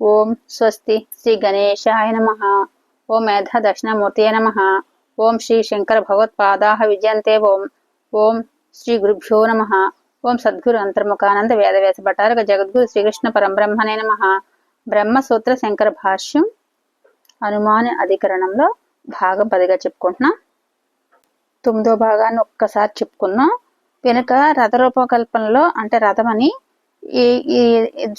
ఓం స్వస్తి శ్రీ గణేశాయ నమ. ఓం మేధ దక్షిణమూర్తయ నమ. ఓం శ్రీ శంకర భగవత్పాదా విజయంతే ఓం. ఓం శ్రీ గురుభ్యో నమ. ఓం సద్గురు అంతర్ముఖానంద వేదవ్యాస భటారక జగద్గురు శ్రీకృష్ణ పరంబ్రహ్మనే నమ. బ్రహ్మసూత్ర శంకర భాష్యం అనుమాన అధికరణంలో భాగం పదిగా చెప్పుకుంటున్నాం. తొమ్మిదో భాగాన్ని ఒక్కసారి చెప్పుకున్నాం వెనుక రథరూపకల్పనలో అంటే రథమని ఈ ఈ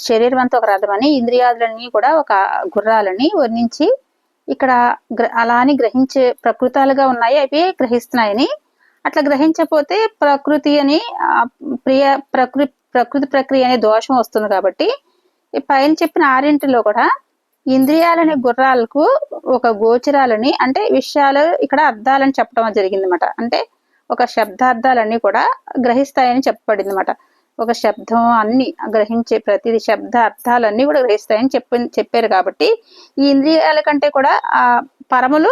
శరీరం అంతా ఒక రథమని ఇంద్రియాదులన్నీ కూడా ఒక గుర్రాలని వర్ణించి ఇక్కడ అలా అని గ్రహించే ప్రకృతాలుగా ఉన్నాయి అవి గ్రహిస్తున్నాయని. అట్లా గ్రహించకపోతే ప్రకృతి అని ప్రియ ప్రకృతి ప్రకృతి ప్రక్రియ అనే దోషం వస్తుంది కాబట్టి పైన చెప్పిన ఆరింటిలో కూడా ఇంద్రియాలని గుర్రాలకు ఒక గోచరాలని అంటే విషయాలు ఇక్కడ అర్థాలని చెప్పడం జరిగింది అనమాట అంటే ఒక శబ్దార్థాలన్నీ కూడా గ్రహిస్తాయని చెప్పబడింది అనమాట ఒక శబ్దం అన్ని గ్రహించే ప్రతి శబ్ద అర్థాలన్నీ కూడా గ్రహిస్తాయని చెప్పి చెప్పారు కాబట్టి ఈ ఇంద్రియాల కంటే కూడా ఆ పరములు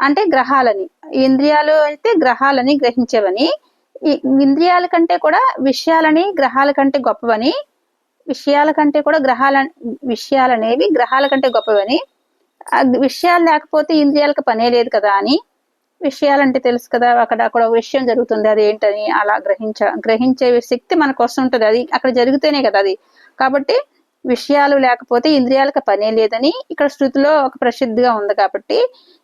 అంటే గ్రహాలని ఇంద్రియాలు అయితే గ్రహాలని గ్రహించేవని ఇంద్రియాల కంటే కూడా విషయాలని గ్రహాల కంటే గొప్పవని విషయాల కంటే కూడా గ్రహాల విషయాలనేవి గ్రహాల కంటే గొప్పవని విషయాలు లేకపోతే ఇంద్రియాలకు పనే లేదు కదా అని విషయాలంటే తెలుసు కదా అక్కడ అక్కడ విషయం జరుగుతుంది. అది ఏంటని అలా గ్రహించ గ్రహించే శక్తి మనకు వస్తుంటుంది. అది అక్కడ జరిగితేనే కదా అది. కాబట్టి విషయాలు లేకపోతే ఇంద్రియాలకు పనే లేదని ఇక్కడ శృతిలో ఒక ప్రసిద్ధిగా ఉంది కాబట్టి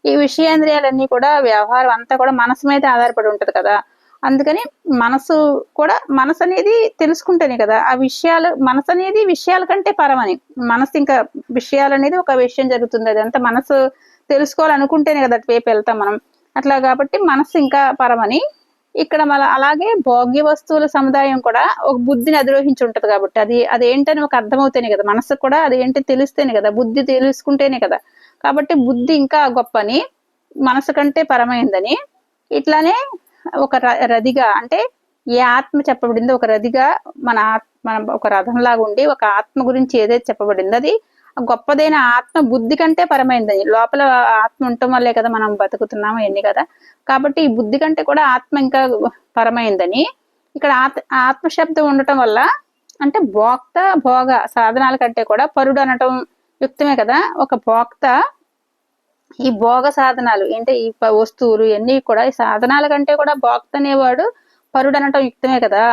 ఈ విషయేంద్రియాలన్నీ కూడా వ్యవహారం అంతా కూడా మనసు మీద ఆధారపడి ఉంటుంది కదా. అందుకని మనసు కూడా మనసు అనేది తెలుసుకుంటేనే కదా ఆ విషయాలు మనసు అనేది విషయాల కంటే పరమని. మనసు ఇంకా విషయాలు అనేది ఒక విషయం జరుగుతుంది. అది మనసు తెలుసుకోవాలనుకుంటేనే కదా అటువైపు వెళ్తాం మనం. అట్లా కాబట్టి మనస్సు ఇంకా పరమని ఇక్కడ మన అలాగే భోగ్య వస్తువుల సముదాయం కూడా ఒక బుద్ధిని అధిరోహించి ఉంటది కాబట్టి అది అదేంటని ఒక అర్థమవుతేనే కదా మనసు కూడా అదేంటి తెలిస్తేనే కదా బుద్ధి తెలుసుకుంటేనే కదా. కాబట్టి బుద్ధి ఇంకా గొప్పని మనసు కంటే పరమైందని ఇట్లానే ఒక రదిగా అంటే ఏ ఆత్మ చెప్పబడిందో ఒక రదిగా మన ఆత్మ ఒక రథంలాగా ఉండి ఒక ఆత్మ గురించి ఏదైతే చెప్పబడిందో అది గొప్పదైన ఆత్మ బుద్ధి కంటే పరమైందని లోపల ఆత్మ ఉండటం వల్లే కదా మనం బతుకుతున్నాము ఎన్ని కదా. కాబట్టి ఈ బుద్ధి కంటే కూడా ఆత్మ ఇంకా పరమైందని. ఇక్కడ ఆత్మ శబ్దం ఉండటం వల్ల అంటే భోక్త భోగ సాధనాల కంటే కూడా పరుడు అనటం యుక్తమే కదా. ఒక భోక్త ఈ భోగ సాధనాలు ఏంటి? ఈ వస్తువులు ఇవన్నీ కూడా ఈ సాధనాల కంటే కూడా భోక్త అనేవాడు పరుడు అనటం యుక్తమే కదా.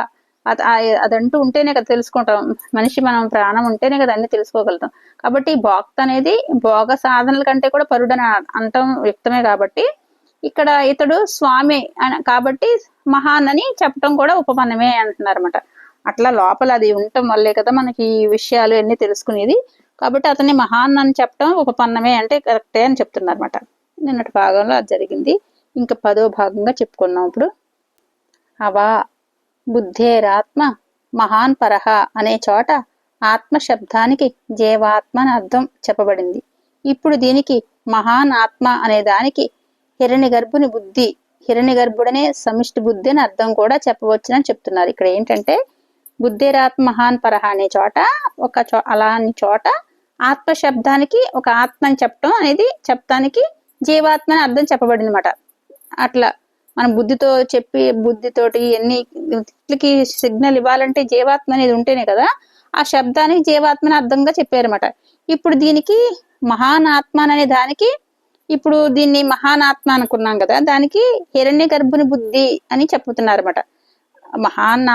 అదంటూ ఉంటేనే కదా తెలుసుకుంటాం. మనిషి మనం ప్రాణం ఉంటేనే కదా అన్ని తెలుసుకోగలుగుతాం. కాబట్టి భోక్త అనేది భోగ సాధనల కంటే కూడా పరుడని అంతం యుక్తమే కాబట్టి ఇక్కడ ఇతడు స్వామి కాబట్టి మహాన్ అని చెప్పడం కూడా ఉపమానమే అంటున్నారు అనమాట అట్లా లోపల అది ఉండటం వల్లే కదా మనకి ఈ విషయాలు అన్ని తెలుసుకునేది. కాబట్టి అతన్ని మహాన్ అని చెప్పడం ఉపపన్నమే అంటే కరెక్టే అని చెప్తున్నారు అనమాట నిన్నటి భాగంలో అది జరిగింది. ఇంకా పదో భాగంగా చెప్పుకున్నాం ఇప్పుడు. అవా బుద్ధేరాత్మ మహాన్ పరహ అనే చోట ఆత్మ శబ్దానికి జీవాత్మ అని అర్థం చెప్పబడింది. ఇప్పుడు దీనికి మహాన్ ఆత్మ అనే దానికి హిరణి గర్భుని బుద్ధి హిరణి గర్భుడనే సమిష్టి బుద్ధి అని అర్థం కూడా చెప్పవచ్చునని చెప్తున్నారు. ఇక్కడ ఏంటంటే బుద్ధిరాత్మ మహాన్ పరహ అనే చోట ఒక చో అలాని చోట ఆత్మ శబ్దానికి ఒక ఆత్మ అని చెప్పడం అనేది చెప్తానికి జీవాత్మ అని అర్థం చెప్పబడింది అనమాట అట్లా మన బుద్ధితో చెప్పి బుద్ధితోటి ఎన్ని ఇట్లకి సిగ్నల్ ఇవ్వాలంటే జీవాత్మ అనేది ఉంటేనే కదా ఆ శబ్దానికి జీవాత్మని అర్థంగా చెప్పారన్నమాట. ఇప్పుడు దీనికి మహాన్ అనే దానికి ఇప్పుడు దీన్ని మహానాత్మ అనుకున్నాం కదా దానికి హిరణ్య గర్భుని బుద్ధి అని చెప్పుతున్నారన్నమాట. మహాన్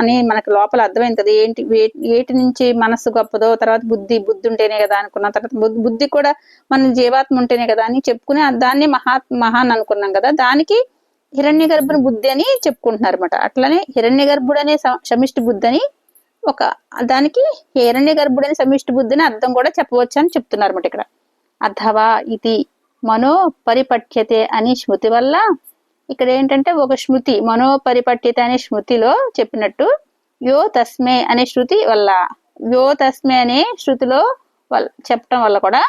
అని మనకు లోపల అర్థమైంది కదా ఏంటి ఏటి నుంచి మనస్సు గొప్పదో తర్వాత బుద్ధి బుద్ధి ఉంటేనే కదా అనుకున్నాం తర్వాత బుద్ధి కూడా మన జీవాత్మ ఉంటేనే కదా అని చెప్పుకుని దాన్ని మహా మహాన్ అనుకున్నాం కదా దానికి హిరణ్య గర్భుని బుద్ధి అని చెప్పుకుంటున్నారు అనమాట అట్లనే హిరణ్య గర్భుడు అనే సమిష్టి బుద్ధి అని ఒక దానికి హిరణ్య గర్భుడు అనే సమిష్టి బుద్ధిని అర్థం కూడా చెప్పవచ్చు అని చెప్తున్నారు అనమాట ఇక్కడ. అథవా ఇది మనో పరిపఠ్యతే అని స్మృతి వల్ల ఇక్కడ ఏంటంటే ఒక స్మృతి మనోపరిపఠ్యత అనే స్మృతిలో చెప్పినట్టు యో తస్మే అనే శృతి వల్ల యో తస్మే అనే శృతిలో చెప్పటం వల్ల కూడా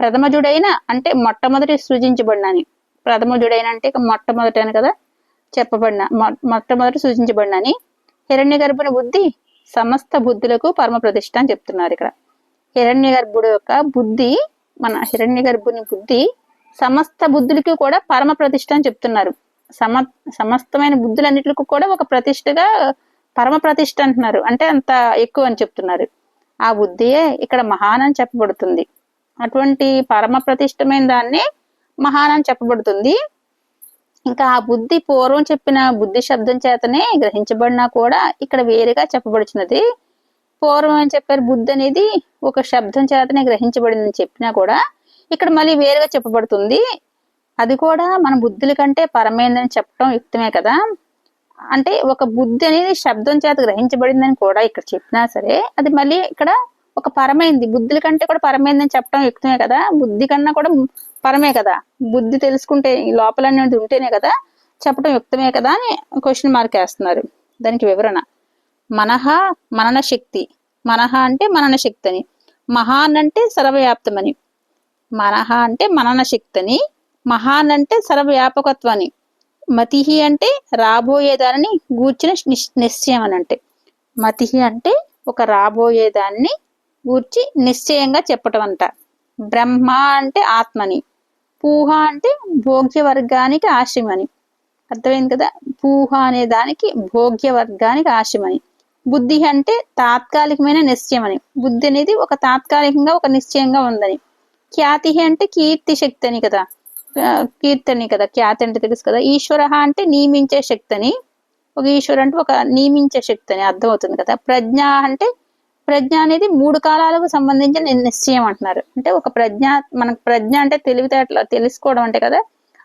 ప్రథమజుడైన అంటే మొట్టమొదటి సృజించబడినని ప్రథమజుడైన అంటే మొట్టమొదటి అని కదా చెప్పబడిన. మొట్టమొదటి సూచించబడినని హిరణ్య గర్భుని బుద్ధి సమస్త బుద్ధులకు పరమ ప్రతిష్ట అని చెప్తున్నారు ఇక్కడ. హిరణ్య గర్భుడు యొక్క బుద్ధి మన హిరణ్య గర్భుని బుద్ధి సమస్త బుద్ధులకి కూడా పరమ ప్రతిష్ట అని చెప్తున్నారు. సమ సమస్తమైన బుద్ధులన్నిటికి కూడా ఒక ప్రతిష్టగా పరమ ప్రతిష్ట అంటున్నారు. అంటే అంత ఎక్కువ అని చెప్తున్నారు. ఆ బుద్ధియే ఇక్కడ మహాన్ అని చెప్పబడుతుంది. అటువంటి పరమ ప్రతిష్టమైన దాన్ని మహానని చెప్పబడుతుంది. ఇంకా ఆ బుద్ధి పూర్వం చెప్పిన బుద్ధి శబ్దం చేతనే గ్రహించబడినా కూడా ఇక్కడ వేరుగా చెప్పబడుచున్నది. పూర్వం అని చెప్పారు బుద్ధి అనేది ఒక శబ్దం చేతనే గ్రహించబడిందని చెప్పినా కూడా ఇక్కడ మళ్ళీ వేరుగా చెప్పబడుతుంది. అది కూడా మన బుద్ధుల కంటే పరమైందని చెప్పడం యుక్తమే కదా. అంటే ఒక బుద్ధి అనేది శబ్దం చేత గ్రహించబడిందని కూడా ఇక్కడ చెప్పినా సరే అది మళ్ళీ ఇక్కడ ఒక పరమైంది. బుద్ధుల కంటే కూడా పరమైందని చెప్పడం యుక్తమే కదా. బుద్ధి కన్నా కూడా పరమే కదా. బుద్ధి తెలుసుకుంటే ఈ లోపల అనేది ఉంటేనే కదా చెప్పడం యుక్తమే కదా అని క్వశ్చన్ మార్క్ వేస్తున్నారు. దానికి వివరణ. మనహ మనన శక్తి. మనహ అంటే మనన శక్తి అని మహాన్ అంటే సర్వవ్యాప్తమని. మనహ అంటే మనన శక్తి అని మహాన్ అంటే సర్వవ్యాపకత్వాన్ని. మతిహి అంటే రాబోయేదానిని గూర్చిన నిశ్- నిశ్చయం అని అంటే. మతిహి అంటే ఒక రాబోయేదాన్ని గూర్చి నిశ్చయంగా చెప్పటం అంట. బ్రహ్మ అంటే ఆత్మని. పూహ అంటే భోగ్య వర్గానికి ఆశయమని అర్థమైంది కదా? పూహ అనే దానికి భోగ్య వర్గానికి ఆశిమని బుద్ధి అంటే తాత్కాలికమైన నిశ్చయం అని బుద్ధి అనేది ఒక తాత్కాలికంగా ఒక నిశ్చయంగా ఉందని. ఖ్యాతి అంటే కీర్తి శక్తి అని కదా కీర్తని కీర్తి అని కదా. ఖ్యాతి అంటే తెలుసు కదా. ఈశ్వర అంటే నియమించే శక్తి అని ఒక ఈశ్వరు అంటే ఒక నియమించే శక్తి అని అర్థం అవుతుంది కదా. ప్రజ్ఞ అంటే ప్రజ్ఞ అనేది మూడు కాలాలకు సంబంధించిన నిశ్చయం అంటున్నారు. అంటే ఒక ప్రజ్ఞ మనకు ప్రజ్ఞ అంటే తెలివితేటలు తెలుసుకోవడం అంటే కదా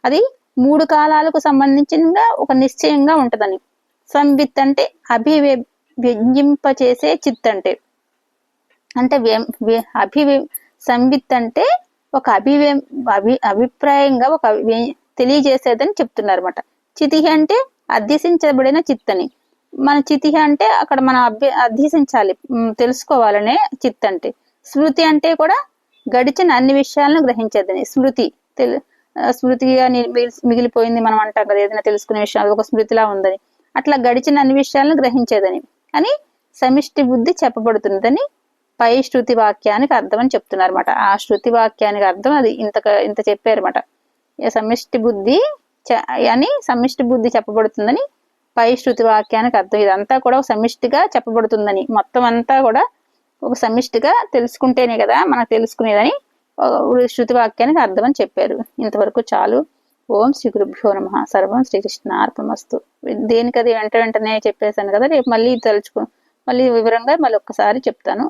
అది మూడు కాలాలకు సంబంధించినగా ఒక నిశ్చయంగా ఉంటదని. సంవిత్ అంటే అభివ్య వ్యంజింపచేసే చిత్ అంటే. అంటే వ్యం- వ్య- అభివ్య సంబిత్ అంటే ఒక అభివే అభి అభిప్రాయంగా ఒక తెలియజేసేదని చెప్తున్నారు అనమాట చితి అంటే అధ్యసించబడిన చిత్తని. మన చితి అంటే అక్కడ మనం అభ్య అధ్యసించాలి తెలుసుకోవాలనే చిత్ అంటే. స్మృతి అంటే కూడా గడిచిన అన్ని విషయాలను గ్రహించేదని. స్మృతి తెలు ఆ, స్మృతిగా మిగిలి- మిగిలిపోయింది మనం అంటాం కదా ఏదైనా తెలుసుకునే విషయాలు ఒక స్మృతిలా ఉందని. అట్లా గడిచిన అన్ని విషయాలను గ్రహించేదని. అని సమిష్టి బుద్ధి చెప్పబడుతున్నదని పై శృతి వాక్యానికి అర్థం అని చెప్తున్నారు అనమాట ఆ శృతి వాక్యానికి అర్థం అది ఇంత ఇంత చెప్పారన్నమాట. సమిష్టి బుద్ధి చ- అని సమిష్టి బుద్ధి చెప్పబడుతుందని పై శృతి వాక్యానికి అర్థం. ఇదంతా కూడా ఒక సమిష్టిగా చెప్పబడుతుందని. మొత్తం అంతా కూడా ఒక సమిష్టిగా తెలుసుకుంటేనే కదా మనకు తెలుసుకునేదని శృతి వాక్యానికి అర్థం అని చెప్పారు. ఇంతవరకు చాలు. ఓం శ్రీ గురుభ్యో నమ. సర్వం శ్రీకృష్ణ అర్పణమస్తు దేనికది వెంట వెంటనే చెప్పేశాను కదా రేపు మళ్ళీ తలుచుకు మళ్ళీ వివరంగా మళ్ళీ ఒక్కసారి చెప్తాను.